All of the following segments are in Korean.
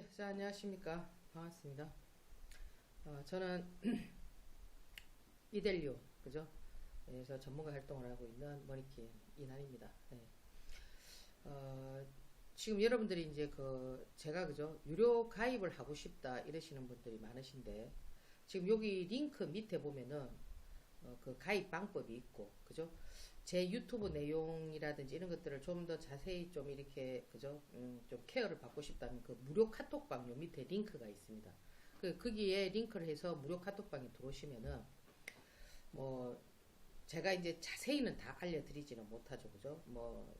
예, 자, 안녕하십니까. 반갑습니다. 어, 저는 이델리오, 그죠? 그래서 전문가 활동을 하고 있는 머니킨 이난입니다. 네. 어, 지금 여러분들이 이제 그, 제가 그죠? 유료 가입을 하고 싶다 이러시는 분들이 많으신데, 지금 여기 링크 밑에 보면은, 어, 그 가입 방법이 있고, 그죠? 제 유튜브 내용이라든지 이런 것들을 좀 더 자세히 좀 이렇게 그죠 음, 좀 케어를 받고 싶다면 그 무료 카톡방 요 밑에 링크가 있습니다. 그 거기에 링크를 해서 무료 카톡방에 들어오시면은 뭐 제가 이제 자세히는 다 알려드리지는 못하죠, 그죠? 뭐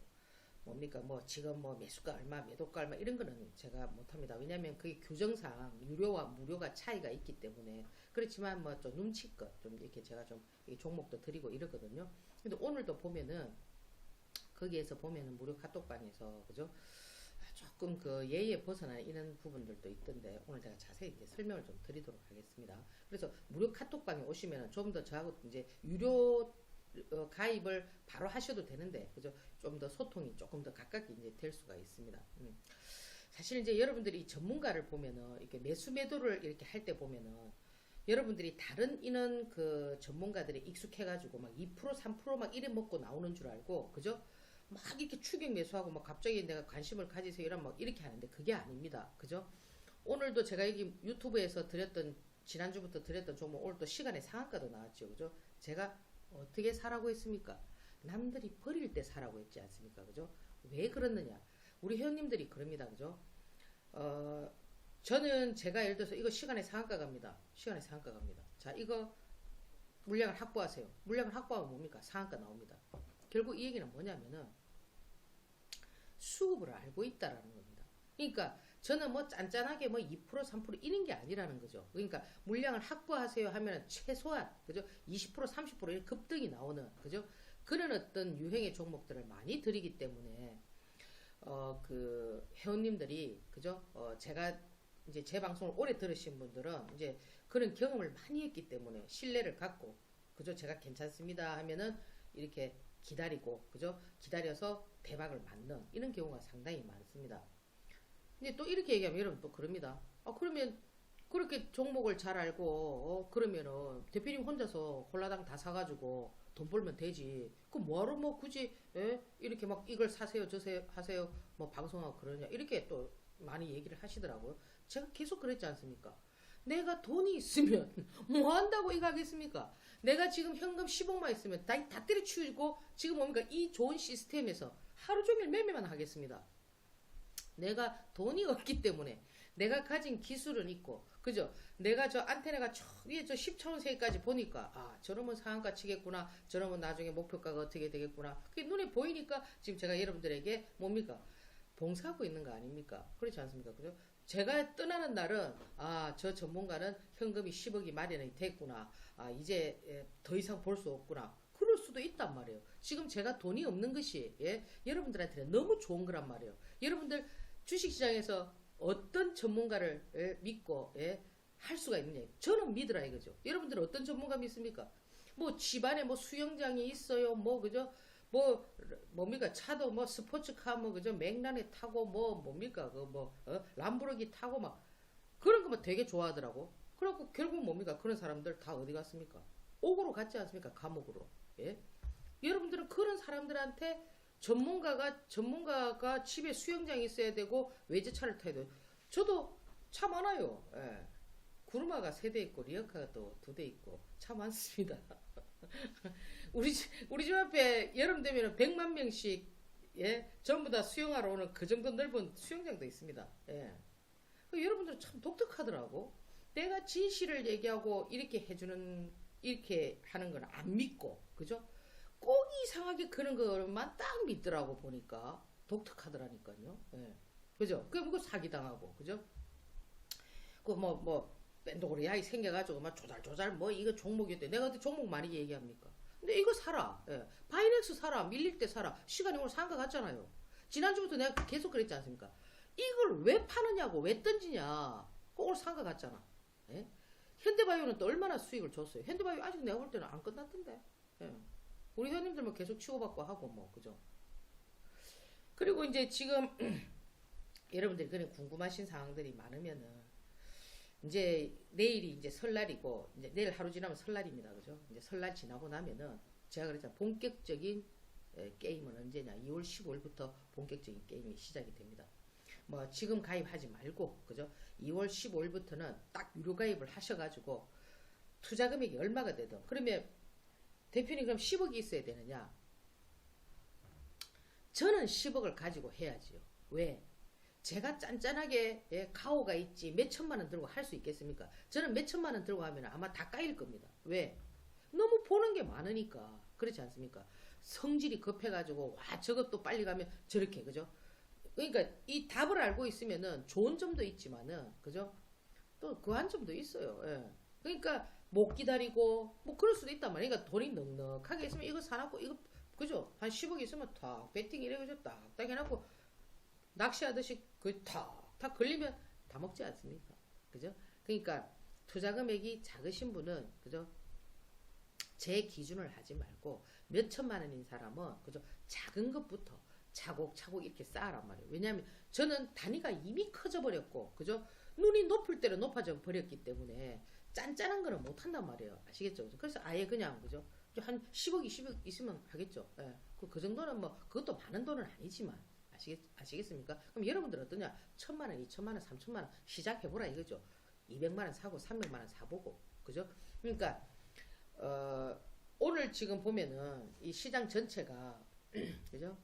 뭡니까 뭐 지금 뭐 매수가 얼마, 매도가 얼마 이런 거는 제가 못합니다. 왜냐하면 그게 규정상 유료와 무료가 차이가 있기 때문에 그렇지만 뭐 좀 눈치껏 좀 이렇게 제가 좀 종목도 드리고 이러거든요. 근데 오늘도 보면은 거기에서 보면은 무료 카톡방에서 그죠? 조금 그 예의에 벗어나는 이런 부분들도 있던데 오늘 제가 자세히 이제 설명을 좀 드리도록 하겠습니다. 그래서 무료 카톡방에 오시면은 좀더 저하고 이제 유료 어, 가입을 바로 하셔도 되는데 그죠? 좀 더 소통이 조금 더 가깝게 이제 될 수가 있습니다. 음. 사실 이제 여러분들이 전문가를 보면은 이렇게 매수 매도를 이렇게 할 때 보면은 여러분들이 다른 이런 그 전문가들이 익숙해가지고 막 2% 3%막 이래 먹고 나오는 줄 알고 그죠? 막 이렇게 추격 매수하고 막 갑자기 내가 관심을 가지세요 이런 막 이렇게 하는데 그게 아닙니다. 그죠? 오늘도 제가 여기 유튜브에서 드렸던 지난주부터 드렸던 종목 오늘 또 시간에 상한가도 나왔죠. 그죠? 제가 어떻게 사라고 했습니까? 남들이 버릴 때 사라고 했지 않습니까? 그죠? 왜 그렇느냐? 우리 회원님들이 그럽니다. 그죠? 어, 저는 제가 예를 들어서 이거 시간에 상한가 갑니다. 시간에 상한가 갑니다. 자, 이거 물량을 확보하세요. 물량을 확보하면 뭡니까? 상한가 나옵니다. 결국 이 얘기는 뭐냐면은 수급을 알고 있다라는 겁니다. 그러니까 저는 뭐 짠짠하게 뭐 2% 3% 이런 게 아니라는 거죠. 그러니까 물량을 확보하세요 하면 최소한 그죠? 20% 30% 이런 급등이 나오는 그죠? 그런 어떤 유행의 종목들을 많이 드리기 때문에 어 그 회원님들이 그죠? 어 제가 이제 제 방송을 오래 들으신 분들은 이제 그런 경험을 많이 했기 때문에 신뢰를 갖고 그죠? 제가 괜찮습니다 하면은 이렇게 기다리고 그죠? 기다려서 대박을 맞는 이런 경우가 상당히 많습니다. 근데 또 이렇게 얘기하면 여러분 또 그럽니다. 아 그러면 그렇게 종목을 잘 알고 어, 그러면은 대표님 혼자서 홀라당 다 사가지고 돈 벌면 되지. 그 뭐하러 뭐 굳이 예? 이렇게 막 이걸 사세요 저세요 하세요 뭐 방송하고 그러냐 이렇게 또 많이 얘기를 하시더라고요. 제가 계속 그랬지 않습니까? 내가 돈이 있으면 뭐 한다고 이거 하겠습니까? 내가 지금 현금 10억만 있으면 다, 다 때려치우고 지금 뭡니까? 이 좋은 시스템에서 하루 종일 매매만 하겠습니다. 내가 돈이 없기 때문에 내가 가진 기술은 있고 그죠? 내가 저 안테나가 저 위에 저 10차원 세기까지 보니까 아 저러면 상한가 치겠구나 저러면 나중에 목표가가 어떻게 되겠구나 그게 눈에 보이니까 지금 제가 여러분들에게 뭡니까? 봉사하고 있는 거 아닙니까? 그렇지 않습니까? 그죠? 제가 떠나는 날은 아 저 전문가는 현금이 10억이 마련이 됐구나 아 이제 더 이상 볼 수 없구나 그럴 수도 있단 말이에요. 지금 제가 돈이 없는 것이 예? 여러분들한테는 너무 좋은 거란 말이에요. 여러분들 주식시장에서 어떤 전문가를 예, 믿고 예, 할 수가 있느냐. 저는 믿으라 이거죠. 여러분들 어떤 전문가 믿습니까? 뭐 집안에 뭐 수영장이 있어요. 뭐 그죠? 뭐 뭡니까 차도 뭐 스포츠카 뭐 그죠? 맥란에 타고 뭐 뭡니까 그뭐 어? 람보르기 타고 막 그런 거만 되게 좋아하더라고. 그래갖고 결국 뭡니까 그런 사람들 다 어디 갔습니까? 옥으로 갔지 않습니까? 감옥으로. 예? 여러분들은 그런 사람들한테 전문가가 전문가가 집에 수영장이 있어야 되고 외제차를 타야 돼요. 저도 차 많아요. 예. 구르마가 세 대 있고 리어카가 또 두 대 있고 차 많습니다. 우리 집 우리 집 앞에 여름 되면은 100만 명씩 예 전부 다 수영하러 오는 그 정도 넓은 수영장도 있습니다. 예. 그 여러분들 참 독특하더라고. 내가 진실을 얘기하고 이렇게 해주는 이렇게 하는 건 안 믿고 그죠? 꼭 이상하게 그런 것만 딱 믿더라고 보니까 독특하더라니까요. 예. 그죠? 그게 뭐 사기당하고 그죠? 그뭐뭐 밴드고리 야이 생겨가지고 막 조잘조잘 뭐 이거 종목이었대. 내가 어디 종목 많이 얘기합니까? 근데 이거 사라. 예. 바이넥스 사라. 밀릴 때 사라. 시간이 오늘 상가 갔잖아요. 지난주부터 내가 계속 그랬지 않습니까? 이걸 왜 파느냐고 왜 던지냐. 오늘 상가 갔잖아. 예? 현대바이오는 또 얼마나 수익을 줬어요. 현대바이오 아직 내가 볼 때는 안 끝났던데. 예. 우리 회원님들 뭐 계속 치고받고 하고 뭐 그죠. 그리고 이제 지금 여러분들이 그런 궁금하신 사항들이 많으면은 이제 내일이 이제 설날이고 이제 내일 하루 지나면 설날입니다. 그죠? 이제 설날 지나고 나면은 제가 그랬잖아요. 본격적인 에, 게임은 언제냐? 2월 15일부터 본격적인 게임이 시작이 됩니다. 뭐 지금 가입하지 말고 그죠? 2월 15일부터는 딱 유료 가입을 하셔가지고 투자 금액이 얼마가 되든 그러면 대표님 그럼 10억이 있어야 되느냐? 저는 10억을 가지고 해야지요. 왜? 제가 짠짠하게 예, 가오가 있지 몇 천만 원 들고 할 수 있겠습니까? 저는 몇 천만 원 들고 하면 아마 다 까일 겁니다. 왜? 너무 보는 게 많으니까 그렇지 않습니까? 성질이 급해가지고 와 저것도 빨리 가면 저렇게 그죠? 그러니까 이 답을 알고 있으면은 좋은 점도 있지만은 그죠? 또 그 한 점도 있어요. 예. 그러니까 못 기다리고 뭐 그럴 수도 있단 말이에요. 그러니까 돈이 넉넉하게 있으면 이거 사놓고 이거 그죠? 한 10억 있으면 탁 배팅 이래 그죠? 딱딱 해놓고 낚시하듯이 그탁탁 걸리면 다 먹지 않습니까? 그죠? 그러니까 투자 금액이 작으신 분은 그죠? 제 기준을 하지 말고 몇 천만 원인 사람은 그죠? 작은 것부터 차곡차곡 이렇게 쌓아란 말이에요. 왜냐하면 저는 단위가 이미 커져 버렸고 그죠? 눈이 높을 대로 높아져 버렸기 때문에 짠짠한 거는 못 한단 말이에요. 아시겠죠? 그래서 아예 그냥 그죠? 한 10억, 20억 있으면 하겠죠. 예. 그, 그 정도는 뭐 그것도 많은 돈은 아니지만 아시겠, 아시겠습니까? 그럼 여러분들 어떠냐? 천만 원, 이천만 원, 삼천만 원 시작해보라 이거죠. 200만 원 사고 300만 원 사보고 그죠? 그러니까 어, 오늘 지금 보면은 이 시장 전체가 그죠?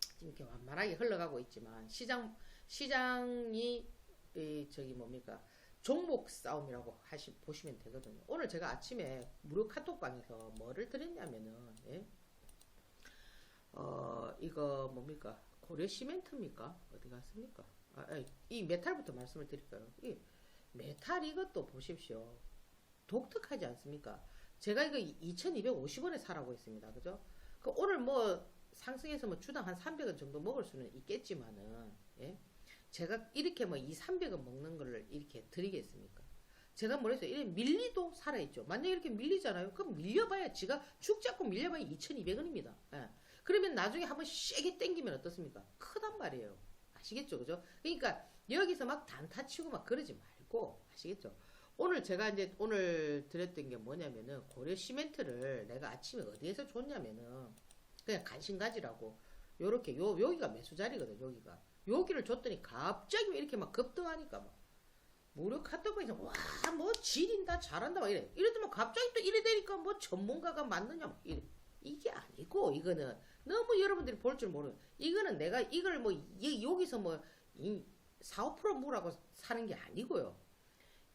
지금 이렇게 완만하게 흘러가고 있지만 시장 시장이 이 저기 뭡니까 종목 싸움이라고 하시 보시면 되거든요. 오늘 제가 아침에 무료 카톡방에서 뭐를 드렸냐면은 예? 어 이거 뭡니까 고려 시멘트입니까 어디 갔습니까? 아, 이 메탈부터 말씀을 드릴까요? 이 메탈 이것도 보십시오. 독특하지 않습니까? 제가 이거 2,250원에 사라고 했습니다. 그죠? 그 오늘 뭐 상승해서 뭐 주당 한 300원 정도 먹을 수는 있겠지만은, 예? 제가 이렇게 뭐 2, 300원 먹는 거를 이렇게 드리겠습니까? 제가 뭐랬어요? 이래 밀리도 살아있죠. 만약에 이렇게 밀리잖아요. 그럼 밀려봐야, 지가 죽 잡고 밀려봐야 2,200원입니다. 예. 그러면 나중에 한번 세게 땡기면 어떻습니까? 크단 말이에요. 아시겠죠? 그죠? 그러니까 여기서 막 단타 치고 막 그러지 말고, 아시겠죠? 오늘 제가 이제 오늘 드렸던 게 뭐냐면은 고려 시멘트를 내가 아침에 어디에서 줬냐면은 그냥 관심 가지라고 요렇게 요 여기가 매수 자리거든 여기가 여기를 줬더니 갑자기 이렇게 막 급등하니까 막 무료 카톡방에서 와뭐 지린다 잘한다 막 이래 이랬더니 갑자기 또 이래 되니까 뭐 전문가가 맞느냐 막 이래 이게 아니고 이거는 너무 여러분들이 볼 줄 모르는 이거는 내가 이걸 뭐 이- 여기서 뭐이 4, 5% 무라고 사는 게 아니고요.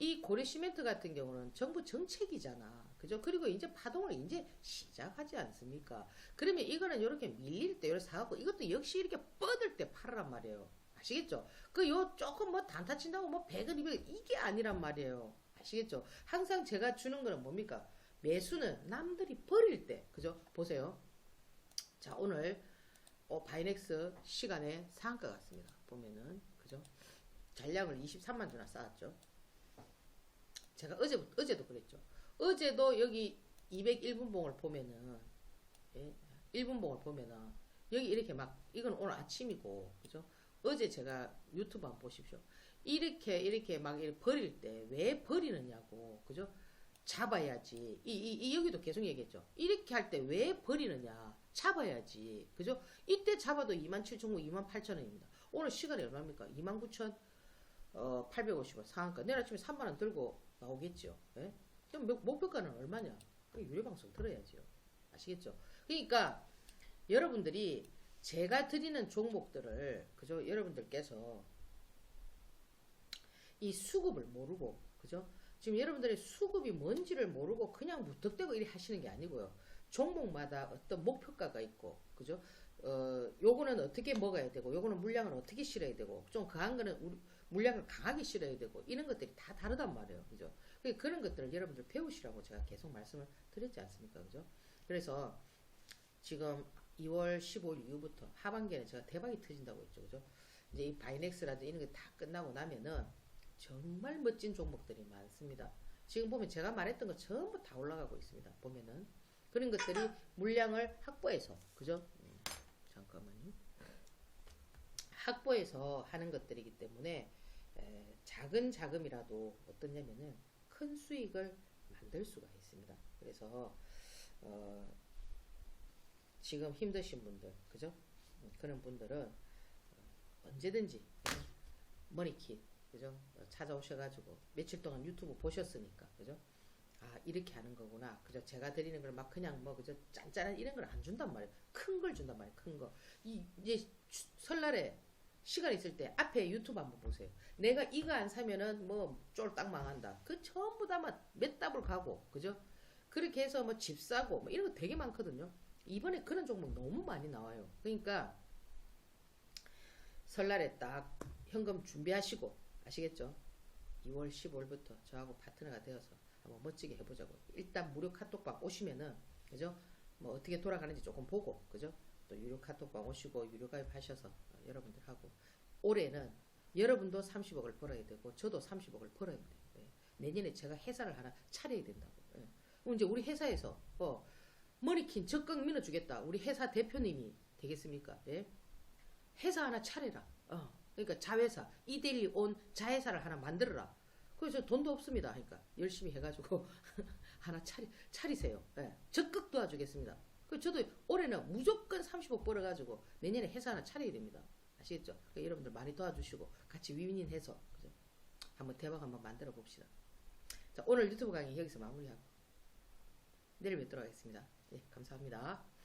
이 고려 시멘트 같은 경우는 정부 정책이잖아. 그죠? 그리고 이제 파동을 이제 시작하지 않습니까? 그러면 이거는 이렇게 밀릴 때 이렇게 사갖고 이것도 역시 이렇게 뻗을 때 팔으란 말이에요. 아시겠죠? 그 요 조금 뭐 단타 친다고 뭐 100원, 200원 이게 아니란 말이에요. 아시겠죠? 항상 제가 주는 거는 뭡니까? 매수는 남들이 버릴 때. 그죠? 보세요. 자, 오늘 어, 바이넥스 시간에 상한가 같습니다. 보면은 그죠? 잔량을 23만 주나 쌓았죠. 제가 어제 어제도 그랬죠. 어제도 여기 201분 봉을 보면은 예? 1분 봉을 보면은 여기 이렇게 막 이건 오늘 아침이고 그죠? 어제 제가 유튜브 한번 보십시오. 이렇게 이렇게 막 이렇게 버릴 때 왜 버리느냐고 그죠? 잡아야지. 이, 이, 이 여기도 계속 얘기했죠. 이렇게 할 때 왜 버리느냐? 잡아야지. 그죠? 이때 잡아도 27,000원, 28,000원입니다. 오늘 시간이 얼마입니까? 29,000 어, 850원 상한가. 내일 아침에 3만원 들고 나오겠죠. 예? 그럼 목- 목표가는 얼마냐? 그 유료방송 들어야죠. 아시겠죠? 그러니까 여러분들이 제가 드리는 종목들을 그죠? 여러분들께서 이 수급을 모르고 그죠? 지금 여러분들이 수급이 뭔지를 모르고 그냥 무턱대고 이리 하시는 게 아니고요. 종목마다 어떤 목표가가 있고 그죠? 어, 요거는 어떻게 먹어야 되고 요거는 물량을 어떻게 실어야 되고 좀 강한 거는 우리 물량을 강하게 실어야 되고 이런 것들이 다 다르단 말이에요. 그죠? 그 그런 것들을 여러분들 배우시라고 제가 계속 말씀을 드렸지 않습니까? 그죠? 그래서 지금 2월 15일 이후부터 하반기에는 제가 대박이 터진다고 했죠. 그죠? 이제 이 바이넥스라든지 이런 게 다 끝나고 나면은 정말 멋진 종목들이 많습니다. 지금 보면 제가 말했던 거 전부 다 올라가고 있습니다. 보면은 그런 것들이 물량을 확보해서 그죠? 음, 잠깐만요. 학보에서 하는 것들이기 때문에 에, 작은 자금이라도 어떠냐면은 큰 수익을 만들 수가 있습니다. 그래서 어, 지금 힘드신 분들, 그죠? 음, 그런 분들은 어, 언제든지? 머니킷, 그죠? 어, 찾아오셔가지고 며칠 동안 유튜브 보셨으니까, 그죠? 아 이렇게 하는 거구나, 그죠? 제가 드리는 걸 막 그냥 뭐 그죠? 짠짠한 이런 걸 안 준단 말이에요. 큰 걸 준단 말이에요. 큰 거. 이 이제 추- 설날에 시간 있을 때 앞에 유튜브 한번 보세요. 내가 이거 안 사면은 뭐 쫄딱 망한다. 그 전부 다몇 답을 가고, 그죠? 그렇게 해서 뭐 집 사고 뭐 이런 거 되게 많거든요. 이번에 그런 종목 너무 많이 나와요. 그러니까 설날에 딱 현금 준비하시고 아시겠죠? 2월 15일부터 저하고 파트너가 되어서 한번 멋지게 해보자고. 일단 무료 카톡방 오시면은 그죠? 뭐 어떻게 돌아가는지 조금 보고 그죠? 또 유료 카톡방 오시고 유료 가입하셔서 어, 여러분들 하고 올해는 여러분도 30억을 벌어야 되고 저도 30억을 벌어야 돼요. 예. 내년에 제가 회사를 하나 차려야 된다고. 예. 그럼 이제 우리 회사에서 어, 머리킨 적극 밀어주겠다. 우리 회사 대표님이 되겠습니까? 예? 회사 하나 차려라. 어. 그러니까 자회사 이데일리 온 자회사를 하나 만들어라. 그래서 돈도 없습니다. 그러니까 열심히 해가지고 하나 차리 차리세요. 예. 적극 도와주겠습니다. 그 저도 올해는 무조건 30억 벌어가지고 내년에 회사 하나 차려야 됩니다. 아시겠죠? 그러니까 여러분들 많이 도와주시고 같이 위윈해서 그죠? 한번 대박 한번 만들어 봅시다. 자 오늘 유튜브 강의 여기서 마무리하고 내일 뵙도록 하겠습니다. 예, 감사합니다.